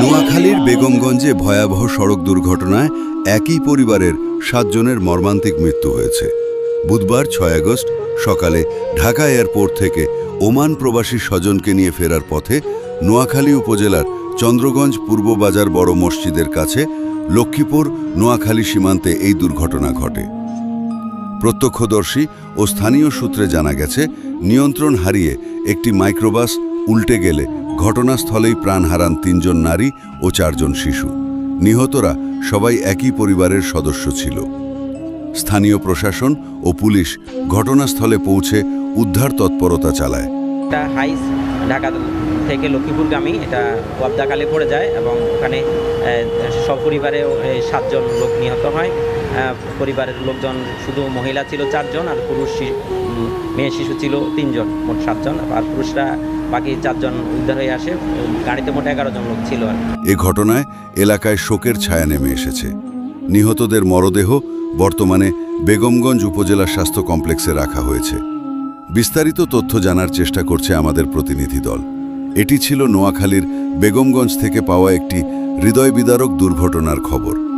নোয়াখালীর বেগমগঞ্জে ভয়াবহ সড়ক দুর্ঘটনায় একই পরিবারের সাতজনের মর্মান্তিক মৃত্যু হয়েছে। বুধবার ছয় আগস্ট সকালে ঢাকা এয়ারপোর্ট থেকে ওমান প্রবাসী স্বজনকে নিয়ে ফেরার পথে নোয়াখালী উপজেলার চন্দ্রগঞ্জ পূর্ব বাজার বড় মসজিদের কাছে লক্ষ্মীপুর নোয়াখালী সীমান্তে এই দুর্ঘটনা ঘটে। প্রত্যক্ষদর্শী ও স্থানীয় সূত্রে জানা গেছে, নিয়ন্ত্রণ হারিয়ে একটি মাইক্রোবাস উল্টে গেলে ঘটনাস্থলেই প্রাণ হারান তিনজন নারী ও চারজন শিশু। নিহতরা সবাই একই পরিবারের সদস্য ছিল। স্থানীয় প্রশাসন ও পুলিশ ঘটনাস্থলে পৌঁছে উদ্ধার তৎপরতা চালায়। এটা হাইস ঢাকা থেকে লক্ষ্মীপুরগামী এটা ওয়াবদাকালে পড়ে যায় এবং ওখানে সপরিবারে সাতজন লোক নিহত হয়। পরিবারের লোকজন শুধু মহিলা ছিল চারজন আর পুরুষ মেয়ে শিশু ছিল তিনজন, মোট সাতজন। আর পুরুষরা বাকি চারজন উদ্ধার হয়ে আসে। গাড়িতে মোট এগারো জন লোক ছিল আর এ ঘটনায় এলাকায় শোকের ছায়া নেমে এসেছে। নিহতদের মরদেহ বর্তমানে বেগমগঞ্জ উপজেলা স্বাস্থ্য কমপ্লেক্সে রাখা হয়েছে। বিস্তারিত তথ্য জানার চেষ্টা করছে আমাদের প্রতিনিধি দল। এটি ছিল নোয়াখালীর বেগমগঞ্জ থেকে পাওয়া একটি হৃদয় বিদারক দুর্ঘটনার খবর।